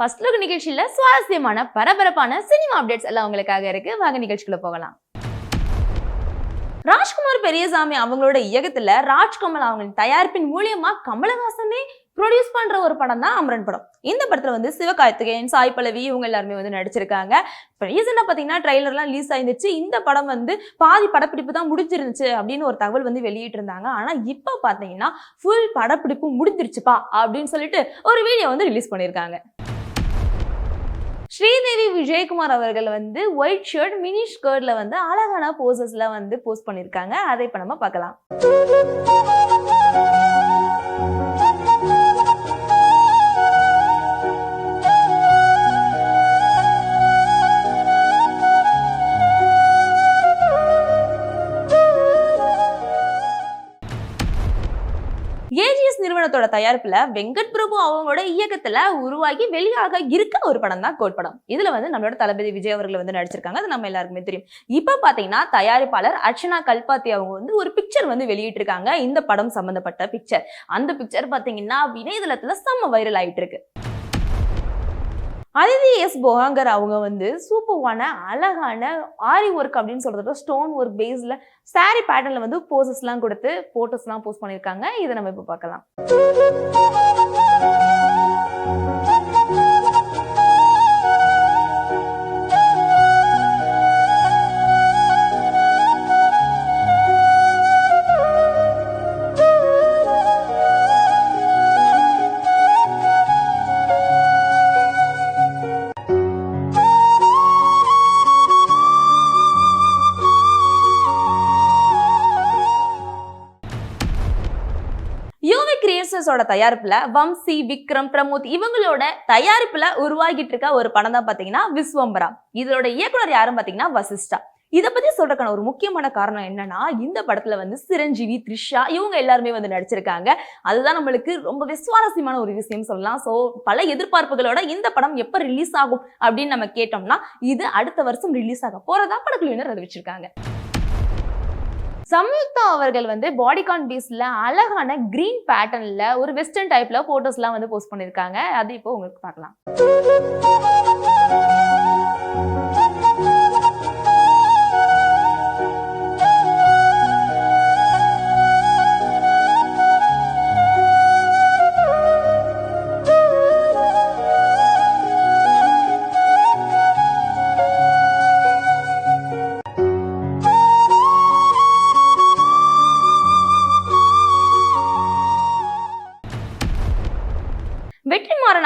First look நிகழ்ச்சியில் சுவாரஸ்யமான பரபரப்பான சினிமா அப்டேட்ஸ் எல்லாம் உங்களுக்காக இருக்கு. வாங்க நிகழ்ச்சிக்குள்ள போகலாம். ராஜ்குமார் பெரியசாமி அவங்களோட இயக்கத்துல ராஜ்கமல் அவங்களின் தயாரிப்பின் மூலியமா கமலஹாசனே ப்ரொடியூஸ் பண்ற ஒரு படம் தான் அமரன் படம். இந்த படத்துல வந்து சிவகார்த்திகேயன் சாய் பல்லவி இவங்க எல்லாருமே வந்து நடிச்சிருக்காங்க. இப்போ ரீசெண்டாக பார்த்தீங்கன்னா ட்ரைலர்லாம் ரிலீஸ் ஆயிருந்துச்சு. இந்த படம் வந்து பாதி படப்பிடிப்பு தான் முடிஞ்சிருந்துச்சு அப்படின்னு ஒரு தகவல் வந்து வெளியிட்டு இருந்தாங்க இப்போ பார்த்தீங்கன்னா ஃபுல் படப்பிடிப்பு முடிஞ்சிருச்சுப்பா அப்படின்னு சொல்லிட்டு ஒரு வீடியோ வந்து ரிலீஸ் பண்ணியிருக்காங்க. ஸ்ரீதேவி விஜயகுமார் அவர்கள் வந்து ஒயிட் ஷர்ட் மினி ஸ்கர்ட்ல வந்து அழகான போசஸ்ல வந்து போஸ்ட் பண்ணியிருக்காங்க அதை இப்போ நம்ம பார்க்கலாம். ஏஜிஎஸ் தயாரிப்புல வெங்கட் பிரபு அவங்களோட இயக்கத்துல உருவாகி வெளியாக இருக்க ஒரு படம் தான் கோட் படம். இதுல வந்து நம்மளோட தளபதி விஜய் அவர்கள் வந்து நடிச்சிருக்காங்க. அது நம்ம எல்லாருக்குமே தெரியும். இப்ப பாத்தீங்கன்னா தயாரிப்பாளர் அர்ச்சனா கல்பாத்தி அவங்க வந்து ஒரு பிக்சர் வந்து வெளியிட்டிருக்காங்க. இந்த படம் சம்பந்தப்பட்ட பிக்சர் அந்த பிக்சர் பாத்தீங்கன்னா இணையதளத்துல செம்ம வைரல் ஆயிட்டு இருக்கு அதிதி எஸ் போகாங்கர் அவங்க வந்து சூப்பர்வான அழகான ஆரி ஒர்க் அப்படின்னு சொல்கிறத ஸ்டோன் ஒர்க் பேஸில் சாரி பேட்டர்னில் வந்து போசஸ்லாம் கொடுத்து ஃபோட்டோஸ்லாம் போஸ்ட் பண்ணியிருக்காங்க. இதை நம்ம இப்போ பார்க்கலாம். கிரியேஷன்ஸோட தயாரிப்புல வம்சி விக்ரம் பிரமோத் இவங்களோட தயாரிப்புல உருவாகிட்டு இருக்க ஒரு படம் தான் பாத்தீங்கன்னா விஸ்வம்பரா இதோட இயக்குனர் யாரும் பாத்தீங்கன்னா வசிஷ்டா. இதை பத்தி சொல்றதுக்கான ஒரு முக்கியமான காரணம் என்னன்னா இந்த படத்துல வந்து சிரஞ்சீவி த்ரிஷா இவங்க எல்லாருமே வந்து நடிச்சிருக்காங்க. அதுதான் நம்மளுக்கு ரொம்பவே சுவாரஸ்யமான ஒரு விஷயம் சொல்லலாம். ஸோ பல எதிர்பார்ப்புகளோட இந்த படம் எப்ப ரிலீஸ் ஆகும் அப்படின்னு நம்ம கேட்டோம்னா இது அடுத்த வருஷம் ரிலீஸ் ஆக போறதா படக்குழுவினர் அறிவிச்சிருக்காங்க. சம்யுக்தா அவர்கள் வந்து பாடிகான் பீஸ்ல அழகான கிரீன் பேட்டர்ன்ல ஒரு வெஸ்டர்ன் டைப்ல போட்டோஸ்லாம் வந்து போஸ்ட் பண்ணிருக்காங்க. அது இப்போ உங்களுக்கு பார்க்கலாம்.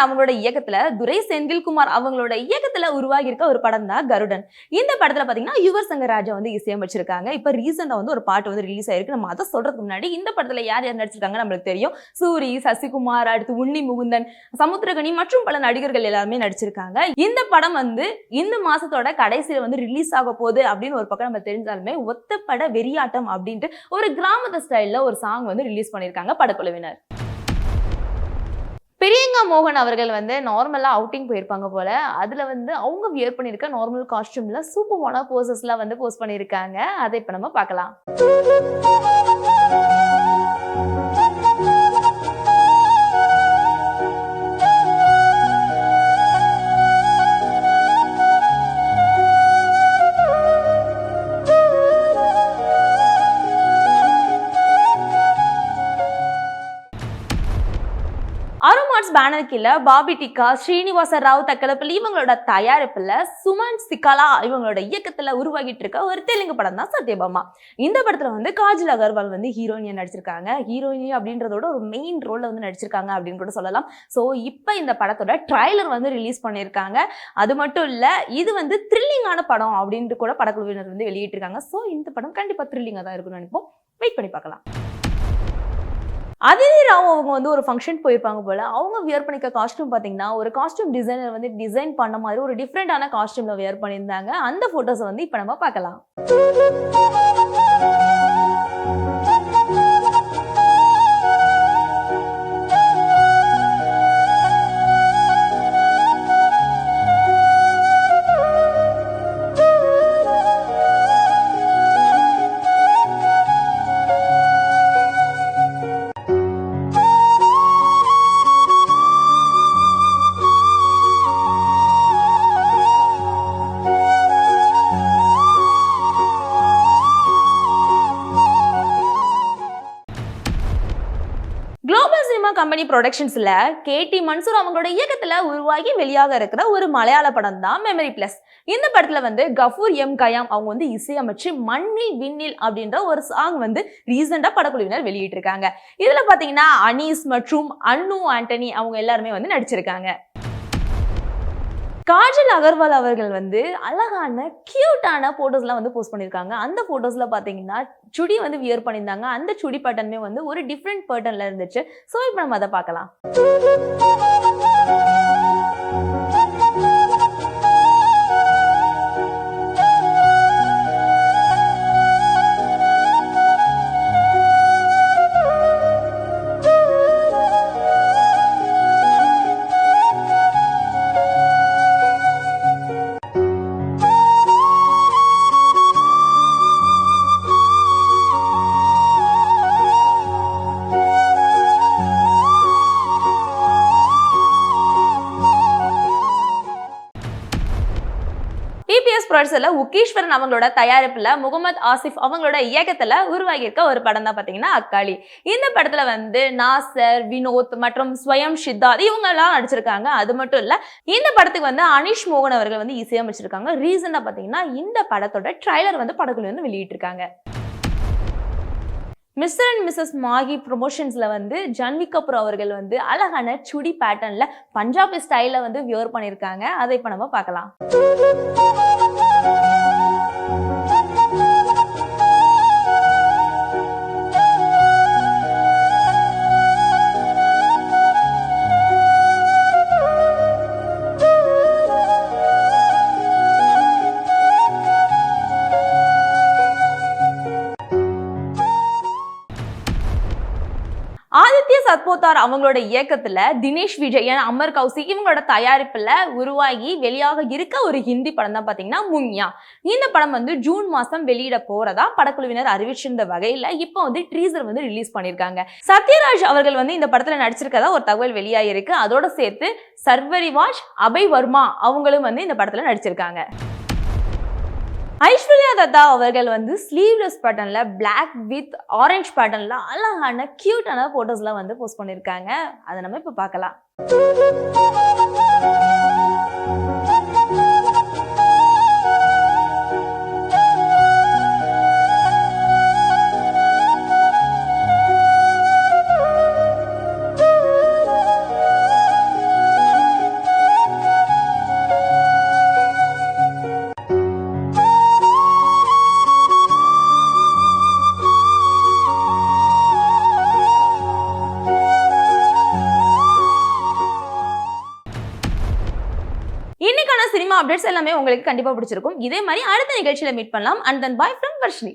அவங்களோட இயக்கத்துல துரை செந்தில்குமார் அவங்களோட இயக்கத்துல உருவாகி இருக்க ஒரு படம் தான் கருடன். இந்த படத்துல பாத்தீங்கன்னா யுவர் சங்கர் ராஜா வந்து இசையமைச்சிருக்காங்க இப்ப ரீசெண்டா வந்து ஒரு பாட்டு வந்து ரிலீஸ் ஆயிருக்கு. நம்ம அதை சொல்றதுக்கு முன்னாடி இந்த படத்துல யார் யார் நடிச்சிருக்காங்க நம்மளுக்கு தெரியும். சூரி சசிகுமார் அடுத்து உன்னி முகுந்தன் சமுத்திரகனி மற்றும் பல நடிகர்கள் எல்லாருமே நடிச்சிருக்காங்க. இந்த படம் வந்து இந்த மாசத்தோட கடைசியில வந்து ரிலீஸ் ஆக போகுது அப்படின்னு ஒரு பக்கம் நம்ம தெரிஞ்சாலுமே ஒத்த பட வெறியாட்டம் அப்படின்ட்டு ஒரு கிராமத்து ஸ்டைல்ல ஒரு சாங் வந்து ரிலீஸ் பண்ணியிருக்காங்க படக்குழுவினர். பெரியங்கா மோகன் அவர்கள் வந்து நார்மலாக அவுட்டிங் போயிருப்பாங்க போல. அதில் வந்து அவங்க வியர் பண்ணியிருக்க நார்மல் காஸ்டியூமில் சூப்பர்வான போசஸ்லாம் வந்து போஸ்ட் பண்ணியிருக்காங்க அதை இப்போ நம்ம பார்க்கலாம். பேனர் கீழ பாபி டிக்கா ஸ்ரீனிவாச ராவ் தக்கலப்பள்ளி இவங்களோட தயாரிப்புல சுமன் சிக்கலா இவங்களோட இயக்கத்துல உருவாகிட்டு இருக்க ஒரு தெலுங்கு படம் தான் சத்யபாமா. இந்த படத்துல வந்து காஜல் அகர்வால் வந்து ஹீரோயினியா நடிச்சிருக்காங்க. ஹீரோயினி அப்படின்றதோட ஒரு மெயின் ரோல்ல வந்து நடிச்சிருக்காங்க அப்படின்னு கூட சொல்லலாம். ஸோ இப்போ இந்த படத்தோட ட்ரைலர் வந்து ரிலீஸ் பண்ணியிருக்காங்க. அது மட்டும் இல்ல இது வந்து த்ரில்லிங்கான படம் அப்படின்ட்டு கூட படக்குழுவினர் வந்து வெளியிட்டிருக்காங்க. ஸோ இந்த படம் கண்டிப்பா த்ரில்லிங்காக தான் இருக்கும்னு நினைப்போம். வெயிட் பண்ணி பார்க்கலாம். அதிதி ராவ் அவங்க வந்து ஒரு ஃபங்க்ஷன் போயிருப்பாங்க போல. அவங்க வியர் பண்ணிக்க காஸ்ட்யூம் பார்த்தீங்கன்னா ஒரு காஸ்ட்யூம் டிசைனர் வந்து டிசைன் பண்ண மாதிரி ஒரு டிஃப்ரெண்டான காஸ்ட்யூமில் வியர் பண்ணியிருந்தாங்க. அந்த ஃபோட்டோஸை வந்து இப்போ நம்ம பார்க்கலாம். சினிமா ப்ரொடக்ஷன்ஸில் கேடி மன்சூர் அவங்களோட இயக்கத்தில் உருவாகி வெளியாக இருக்கிற ஒரு மலையாள படம் தான் மெமரி பிளஸ் இந்த படத்தில் வந்து கஃபூர் எம் கயாம் அவங்க வந்து இசையமைச்சு மண்ணில் விண்ணில் அப்படின்ற ஒரு சாங் வந்து ரீசெண்டாக படக்குழுவினர் வெளியிட்டிருக்காங்க. இதில் பார்த்தீங்கன்னா அனீஸ் மற்றும் அன்னு ஆண்டனி அவங்க எல்லாருமே வந்து நடிச்சிருக்காங்க. காஜல் அகர்வால் அவர்கள் வந்து அழகான கியூட்டான ஃபோட்டோஸ்லாம் வந்து போஸ்ட் பண்ணியிருக்காங்க. அந்த ஃபோட்டோஸில் பார்த்தீங்கன்னா சுடி வந்து வியர் பண்ணியிருந்தாங்க. அந்த சுடி பட்டனுமே வந்து ஒரு டிஃப்ரெண்ட் பேட்டர்ன்ல இருந்துச்சு. ஸோ இப்போ நம்ம அதை பார்க்கலாம். இபிஎஸ் ப்ரொடக்ஷன்ல உக்கீஸ்வரன் அவங்களோட தயாரிப்புல முகமது ஆசிஃப் அவங்களோட இயக்கத்துல உருவாகி இருக்க ஒரு படம் தான் பாத்தீங்கன்னா அக்காளி. இந்த படத்துல வந்து நாசர் வினோத் மற்றும் ஸ்வயம் சித்தார்த் இவங்க எல்லாம் நடிச்சிருக்காங்க. அது மட்டும் இல்ல இந்த படத்துக்கு வந்து அனிஷ் மோகன் அவர்கள் வந்து இசையமைச்சிருக்காங்க. ரீசனா பாத்தீங்கன்னா இந்த படத்தோட ட்ரைலர் வந்து படக்குழு வந்து வெளியிட்டிருக்காங்க. மிஸ்டர் அண்ட் மிஸ்ஸஸ் மாகி ப்ரொமோஷன்ஸில் வந்து ஜன்வி கபூர் அவர்கள் வந்து அழகான சுடி பேட்டர்ன்ல பஞ்சாபி ஸ்டைலில் வந்து வியர் பண்ணியிருக்காங்க அதை இப்போ நம்ம பார்க்கலாம். சத்போத்தார் அவங்களோட இயக்கத்துல தினேஷ் விஜயன் அமர் கௌசி இவங்களோட தயாரிப்புல உருவாகி வெளியாக இருக்க ஒரு ஹிந்தி படம் தான் பாத்தீங்கன்னா முன்யா. இந்த படம் வந்து ஜூன் மாசம் வெளியிட போறதா படக்குழுவினர் அறிவிச்சிருந்த வகையில இப்போ வந்து ட்ரீசர் வந்து ரிலீஸ் பண்ணிருக்காங்க. சத்யராஜ் அவர்கள் வந்து இந்த படத்துல நடிச்சிருக்கதா ஒரு தகவல் வெளியாகிருக்கு அதோட சேர்த்து சர்வரிவாஜ் அபய் வர்மா அவங்களும் வந்து இந்த படத்துல நடிச்சிருக்காங்க. ஐஸ்வர்யா தத்தா அவர்கள் வந்து ஸ்லீவ்லெஸ் பட்டனில் பிளாக் வித் ஆரஞ்சு பட்டனில் அழகான கியூட்டான ஃபோட்டோஸ்லாம் வந்து போஸ்ட் பண்ணியிருக்காங்க அதை நம்ம இப்போ பார்க்கலாம். அப்டேட்ஸ் எல்லாமே உங்களுக்கு கண்டிப்பா பிடிச்சிருக்கும். இதே மாதிரி அடுத்த நிகழ்ச்சியில் மீட் பண்ணலாம். And then bye from Varshini